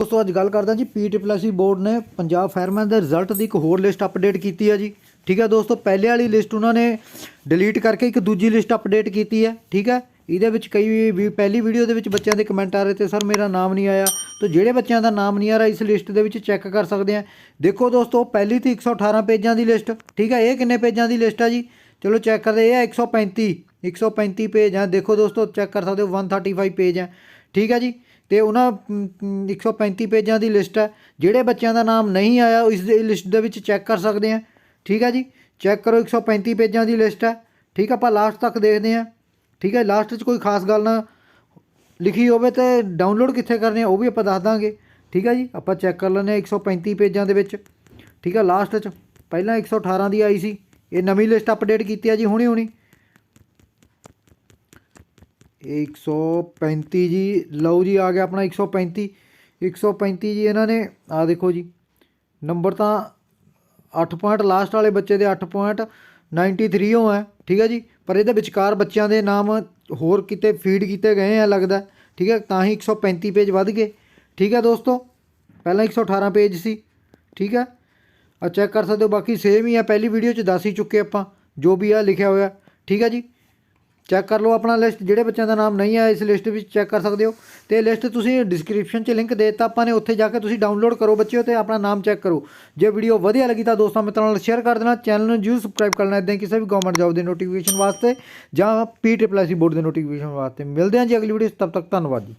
ਦੋਸਤੋ, ਅੱਜ ਗੱਲ ਕਰਦਾ ਜੀ ਪੀ ਪੀਟੀਪੀਐਸਸੀ ਬੋਰਡ ਨੇ ਪੰਜਾਬ ਫਾਇਰਮੈਨ ਦੇ ਰਿਜ਼ਲਟ ਦੀ ਇੱਕ ਹੋਰ ਲਿਸਟ ਅਪਡੇਟ ਕੀਤੀ ਹੈ ਜੀ। ਠੀਕ ਹੈ ਦੋਸਤੋ, ਪਹਿਲੇ ਵਾਲੀ ਲਿਸਟ ਉਹਨਾਂ ਨੇ ਡਿਲੀਟ ਕਰਕੇ ਇੱਕ ਦੂਜੀ ਲਿਸਟ ਅਪਡੇਟ ਕੀਤੀ ਹੈ। ਠੀਕ ਹੈ, ਇਹਦੇ ਵਿੱਚ ਕਈ ਵੀ ਪਹਿਲੀ ਵੀਡੀਓ ਦੇ ਵਿੱਚ ਬੱਚਿਆਂ ਦੇ ਕਮੈਂਟ ਆ ਰਹੇ ਤੇ ਸਰ ਮੇਰਾ ਨਾਮ ਨਹੀਂ ਆਇਆ। ਤਾਂ ਜਿਹੜੇ ਬੱਚਿਆਂ ਦਾ ਨਾਮ ਨਹੀਂ ਆ ਰਿਹਾ, ਇਸ ਲਿਸਟ ਦੇ ਵਿੱਚ ਚੈੱਕ ਕਰ ਸਕਦੇ ਆ ਦੇਖੋ ਦੋਸਤੋ, ਪਹਿਲੀ ਤੀ 118 ਪੇਜਾਂ ਦੀ ਲਿਸਟ। ਠੀਕ ਹੈ, ਇਹ ਕਿੰਨੇ ਪੇਜਾਂ ਦੀ ਲਿਸਟ ਆ ਜੀ? ਚਲੋ ਚੈੱਕ ਕਰਦੇ, ਇਹ ਹੈ 135 135 ਪੇਜ ਆ। ਦੇਖੋ ਦੋਸਤੋ, ਚੈੱਕ ਕਰ ਸਕਦੇ ਹੋ 135 ਪੇਜ ਆ। ਠੀਕ ਹੈ ਜੀ? ਤੇ ਉਹਨਾਂ ਮ, ਮ, 135 ਪੇਜਾਂ ਦੀ ਲਿਸਟ ਹੈ। ਜਿਹੜੇ ਬੱਚਿਆਂ ਦਾ ਨਾਮ ਨਹੀਂ ਆਇਆ ਉਹ ਇਸ ਦੇ ਲਿਸਟ ਦੇ ਵਿੱਚ ਚੈੱਕ ਕਰ ਸਕਦੇ ਆ। ਠੀਕ ਹੈ ਜੀ? ਚੈੱਕ ਕਰੋ 135 ਪੇਜਾਂ ਦੀ ਲਿਸਟ ਹੈ। ਠੀਕ ਹੈ ਆਪਾਂ ਲਾਸਟ ਤੱਕ ਦੇਖਦੇ ਆ ਠੀਕ ਹੈ ਲਾਸਟ 'ਚ ਕੋਈ ਖਾਸ ਗੱਲ ਨਾ ਲਿਖੀ ਹੋਵੇ ਤੇ ਡਾਊਨਲੋਡ ਕਿੱਥੇ ਕਰਨੀ ਹੈ ਉਹ ਵੀ ਆਪਾਂ ਦੱਸ ਦਾਂਗੇ। ਠੀਕ ਹੈ ਜੀ? ਆਪਾਂ ਚੈੱਕ ਕਰ ਲੈਂਦੇ ਹਾਂ 135 ਪੇਜਾਂ ਦੇ ਵਿੱਚ। ਠੀਕ ਹੈ ਲਾਸਟ 'ਚ ਪਹਿਲਾਂ 118 ਦੀ ਆਈ ਸੀ। ਇਹ ਨਵੀਂ ਲਿਸਟ ਅਪਡੇਟ ਕੀਤੀ ਹੈ ਜੀ ਹੁਣੀ ਹੁਣੀ ਇਹ 135 ਜੀ। ਲਓ ਜੀ, ਆ ਗਿਆ ਆਪਣਾ 135 135 ਜੀ ਇਹਨਾਂ ਨੇ ਆ ਦੇਖੋ ਜੀ। ਨੰਬਰ ਤਾਂ 8 ਪੁਆਇੰਟ ਲਾਸਟ ਵਾਲੇ ਬੱਚੇ ਦੇ 8 ਪੁਆਇੰਟ 93 ਹੋ ਹੈ, ਠੀਕ ਹੈ ਜੀ? ਪਰ ਇਹਦੇ ਵਿਚਕਾਰ ਬੱਚਿਆਂ ਦੇ ਨਾਮ ਹੋਰ ਕਿਤੇ ਫੀਡ ਕੀਤੇ ਗਏ ਆ ਲੱਗਦਾ, ਠੀਕ ਹੈ? ਤਾਂ ਹੀ 135 ਪੇਜ ਵੱਧ ਗਏ, ਠੀਕ ਹੈ ਦੋਸਤੋ? ਪਹਿਲਾਂ 118 ਪੇਜ ਸੀ, ਠੀਕ ਹੈ? ਆ ਚੈੱਕ ਕਰ ਸਕਦੇ ਹੋ, ਬਾਕੀ ਸੇਮ ਹੀ ਆ ਪਹਿਲੀ ਵੀਡੀਓ 'ਚ ਦੱਸ ਹੀ ਚੁੱਕੇ ਆਪਾਂ, ਜੋ ਵੀ ਆ ਲਿਖਿਆ ਹੋਇਆ, ਠੀਕ ਹੈ ਜੀ? ਚੈੱਕ ਕਰ ਲਓ ਆਪਣਾ ਲਿਸਟ, ਜਿਹੜੇ ਬੱਚਿਆਂ ਦਾ ਨਾਮ ਨਹੀਂ ਆਇਆ ਇਸ ਲਿਸਟ ਵਿੱਚ, ਚੈੱਕ ਕਰ ਸਕਦੇ ਹੋ। ਤੇ ਲਿਸਟ ਤੁਸੀਂ ਡਿਸਕ੍ਰਿਪਸ਼ਨ 'ਚ ਲਿੰਕ ਦੇ ਦਿੱਤਾ, ਆਪਾਂ ਨੇ ਉੱਥੇ ਜਾ ਕੇ ਤੁਸੀਂ ਡਾਊਨਲੋਡ ਕਰੋ ਬੱਚਿਓ ਤੇ ਆਪਣਾ ਨਾਮ ਚੈੱਕ ਕਰੋ। ਜੇ ਵੀਡੀਓ ਵਧੀਆ ਲੱਗੀ ਤਾਂ ਦੋਸਤਾਂ ਮਿੱਤਰਾਂ ਨਾਲ ਸ਼ੇਅਰ ਕਰ ਦੇਣਾ ਚੈਨਲ ਨੂੰ ਜਰੂਰ ਸਬਸਕ੍ਰਾਈਬ ਕਰਨਾ ਇਦਾਂ ਕਿਸੇ ਵੀ ਗਵਰਨਮੈਂਟ ਜੌਬ ਦੇ ਨੋਟੀਫਿਕੇਸ਼ਨ ਵਾਸਤੇ ਜਾਂ ਪੀ ਟ੍ਰਿਪਲ ਐਸ ਬੋਰਡ ਦੇ ਨੋਟੀਫਿਕੇਸ਼ਨ ਵਾਸਤੇ। ਮਿਲਦੇ ਹਾਂ ਜੀ ਅਗਲੀ ਵੀਡੀਓ 'ਚ, ਤਬ ਤੱਕ ਧੰਨਵਾਦ ਜੀ।